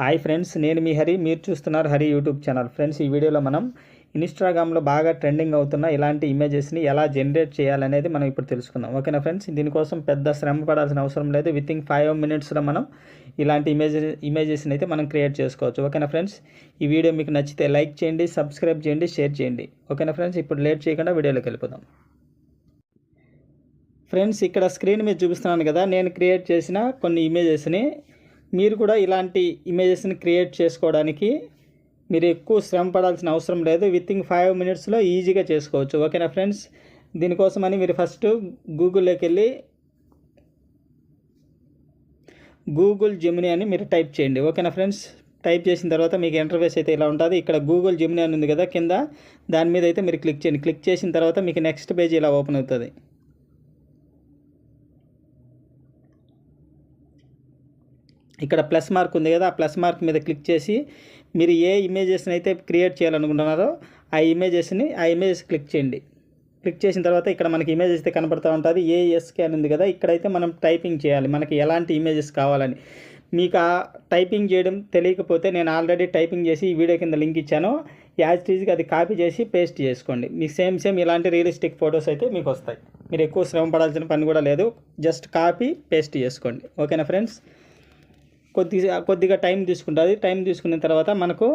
Hi friends నేను మీ హరి. మీరు చూస్తున్నారు హరి యూట్యూబ్ ఛానల్. ఫ్రెండ్స్ ఈ వీడియోలో మనం ఇన్స్టాగ్రామ్లో బాగా ట్రెండింగ్ అవుతున్న ఇలాంటి ఇమేజెస్ని ఎలా జనరేట్ చేయాలనేది మనం ఇప్పుడు తెలుసుకుందాం. ఓకేనా ఫ్రెండ్స్? దీనికోసం పెద్ద శ్రమ పడాల్సిన అవసరం లేదు. విత్ ఇన్ ఫైవ్ మినిట్స్లో మనం ఇలాంటి ఇమేజ్ ఇమేజెస్ని అయితే మనం క్రియేట్ చేసుకోవచ్చు. ఓకేనా ఫ్రెండ్స్? ఈ వీడియో మీకు నచ్చితే లైక్ చేయండి సబ్స్క్రైబ్ చేయండి షేర్ చేయండి. ఓకేనా ఫ్రెండ్స్? ఇప్పుడు లేట్ చేయకుండా వీడియోలోకి వెళ్ళిపోదాం. ఫ్రెండ్స్ ఇక్కడ స్క్రీన్ మీద చూపిస్తున్నాను కదా. నేను క్రియేట్ చేసిన కొన్ని ఇమేజెస్ని మీరు కూడా ఇలాంటి ఇమేజెస్ని క్రియేట్ చేసుకోవడానికి మీరు ఎక్కువ శ్రమ పడాల్సిన అవసరం లేదు. విత్ ఇన్ ఫైవ్ మినిట్స్లో ఈజీగా చేసుకోవచ్చు. ఓకేనా ఫ్రెండ్స్ దీనికోసమని మీరు ఫస్ట్ గూగుల్లోకి వెళ్ళి గూగుల్ జెమిని అని మీరు టైప్ చేయండి. ఓకేనా ఫ్రెండ్స్ టైప్ చేసిన తర్వాత మీకు ఇంటర్ఫేస్ అయితే ఇలా ఉంటుంది. ఇక్కడ గూగుల్ జెమిని అని ఉంది కదా కింద. దాని మీద అయితే మీరు క్లిక్ చేయండి. క్లిక్ చేసిన తర్వాత మీకు నెక్స్ట్ పేజ్ ఇలా ఓపెన్ అవుతుంది. ఇక్కడ ప్లస్ మార్క్ ఉంది కదా ఆ ప్లస్ మార్క్ మీద క్లిక్ చేసి మీరు ఏ ఇమేజెస్ని అయితే క్రియేట్ చేయాలనుకుంటున్నారో ఆ ఇమేజెస్ని ఆ ఇమేజెస్ క్లిక్ చేయండి. క్లిక్ చేసిన తర్వాత ఇక్కడ మనకి ఇమేజెస్ అయితే కనపడుతూ ఉంటుంది. ఏఎస్కే అని ఉంది కదా ఇక్కడైతే మనం టైపింగ్ చేయాలి. మనకి ఎలాంటి ఇమేజెస్ కావాలని. మీకు ఆ టైపింగ్ చేయడం తెలియకపోతే నేను ఆల్రెడీ టైపింగ్ చేసి ఈ వీడియో కింద లింక్ ఇచ్చాను. యాజ్ టీజ్కి అది కాపీ చేసి పేస్ట్ చేసుకోండి. మీకు సేమ్ సేమ్ ఇలాంటి రియలిస్టిక్ ఫొటోస్ అయితే మీకు వస్తాయి. మీరు ఎక్కువ శ్రమ పడాల్సిన పని కూడా లేదు. జస్ట్ కాపీ పేస్ట్ చేసుకోండి. ఓకేనా ఫ్రెండ్స్? కొద్దిగా కొద్దిగా టైం తీసుకుంటుంది. టైం తీసుకున్న తర్వాత మనకు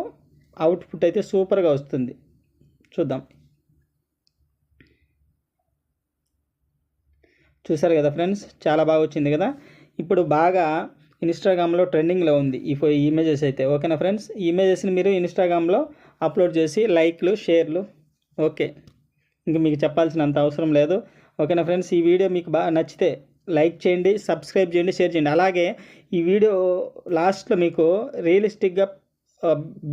అవుట్పుట్ అయితే సూపర్గా వస్తుంది. చూద్దాం. చూసారు కదా ఫ్రెండ్స్? చాలా బాగా వచ్చింది కదా? ఇప్పుడు బాగా ఇన్స్టాగ్రామ్లో ట్రెండింగ్లో ఉంది ఈ ఫో ఈ ఇమేజెస్ అయితే. ఓకేనా ఫ్రెండ్స్? ఈ ఇమేజెస్ని మీరు ఇన్స్టాగ్రామ్లో అప్లోడ్ చేసి లైక్లు షేర్లు. ఓకే. ఇంక మీకు చెప్పాల్సినంత అవసరం లేదు. ఓకేనా ఫ్రెండ్స్? ఈ వీడియో మీకు బాగా నచ్చితే లైక్ చేయండి సబ్స్క్రైబ్ చేయండి షేర్ చేయండి. అలాగే ఈ వీడియో లాస్ట్లో మీకు రియలిస్టిక్గా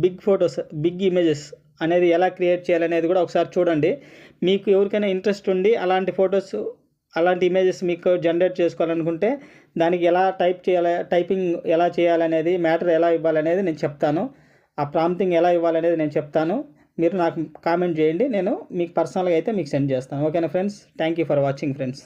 బిగ్ ఫొటోస్ బిగ్ ఇమేజెస్ అనేది ఎలా క్రియేట్ చేయాలనేది కూడా ఒకసారి చూడండి. మీకు ఎవరికైనా ఇంట్రెస్ట్ ఉండి అలాంటి ఫొటోస్ అలాంటి ఇమేజెస్ మీకు జనరేట్ చేసుకోవాలనుకుంటే దానికి ఎలా టైప్ చేయాలి టైపింగ్ ఎలా చేయాలనేది మ్యాటర్ ఎలా ఇవ్వాలనేది నేను చెప్తాను. ఆ ప్రాంప్టింగ్ ఎలా ఇవ్వాలనేది నేను చెప్తాను. మీరు నాకు కామెంట్ చేయండి నేను మీకు పర్సనల్గా అయితే మీకు సెండ్ చేస్తాను. ఓకేనా friends? Thank you for watching friends.